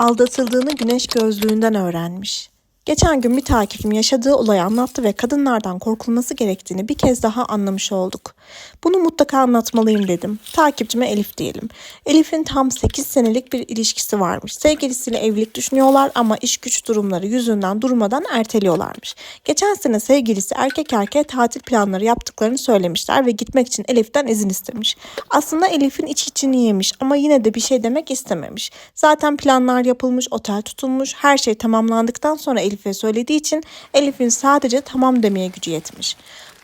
aldatıldığını güneş gözlüğünden öğrenmiş. Geçen gün bir takipçim yaşadığı olayı anlattı ve kadınlardan korkulması gerektiğini bir kez daha anlamış olduk. Bunu mutlaka anlatmalıyım dedim. Takipçime Elif diyelim. Elif'in tam 8 senelik bir ilişkisi varmış. Sevgilisiyle evlilik düşünüyorlar ama iş güç durumları yüzünden durmadan erteliyorlarmış. Geçen sene sevgilisi erkek erkeğe tatil planları yaptıklarını söylemişler ve gitmek için Elif'ten izin istemiş. Aslında Elif'in iç içini yemiş ama yine de bir şey demek istememiş. Zaten planlar yapılmış, otel tutulmuş, her şey tamamlandıktan sonra Elif'e söylediği için Elif'in sadece tamam demeye gücü yetmiş.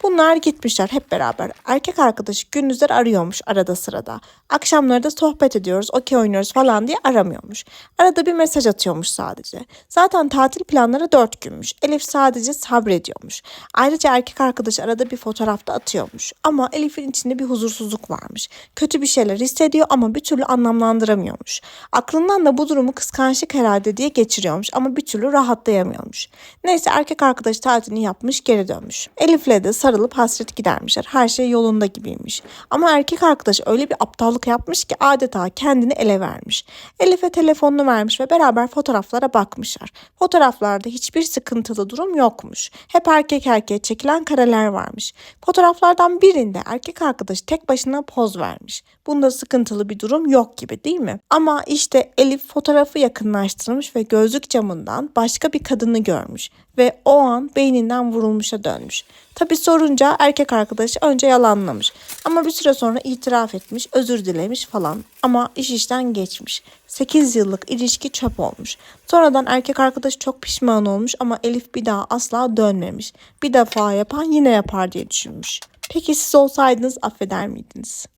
Bunlar gitmişler hep beraber. Erkek arkadaşı gündüzler arıyormuş arada sırada. Akşamları da sohbet ediyoruz, okey oynuyoruz falan diye aramıyormuş. Arada bir mesaj atıyormuş sadece. Zaten tatil planları dört günmüş. Elif sadece sabrediyormuş. Ayrıca erkek arkadaşı arada bir fotoğrafta atıyormuş. Ama Elif'in içinde bir huzursuzluk varmış. Kötü bir şeyler hissediyor ama bir türlü anlamlandıramıyormuş. Aklından da bu durumu kıskançlık herhalde diye geçiriyormuş ama bir türlü rahatlayamıyormuş. Neyse erkek arkadaşı tatilini yapmış geri dönmüş. Elif'le de sarılıp hasret gidermişler. Her şey yolunda gibiymiş. Ama erkek arkadaş öyle bir aptallık yapmış ki adeta kendini ele vermiş. Elif'e telefonunu vermiş ve beraber fotoğraflara bakmışlar. Fotoğraflarda hiçbir sıkıntılı durum yokmuş. Hep erkek erkeğe çekilen kareler varmış. Fotoğraflardan birinde erkek arkadaş tek başına poz vermiş. Bunda sıkıntılı bir durum yok gibi değil mi? Ama işte Elif fotoğrafı yakınlaştırmış ve gözlük camından başka bir kadını görmüş ve o an beyninden vurulmuşa dönmüş. Tabi sorunca erkek arkadaşı önce yalanlamış ama bir süre sonra itiraf etmiş, özür dilemiş falan ama iş işten geçmiş. 8 yıllık ilişki çöp olmuş. Sonradan erkek arkadaş çok pişman olmuş ama Elif bir daha asla dönmemiş. Bir defa yapan yine yapar diye düşünmüş. Peki siz olsaydınız affeder miydiniz?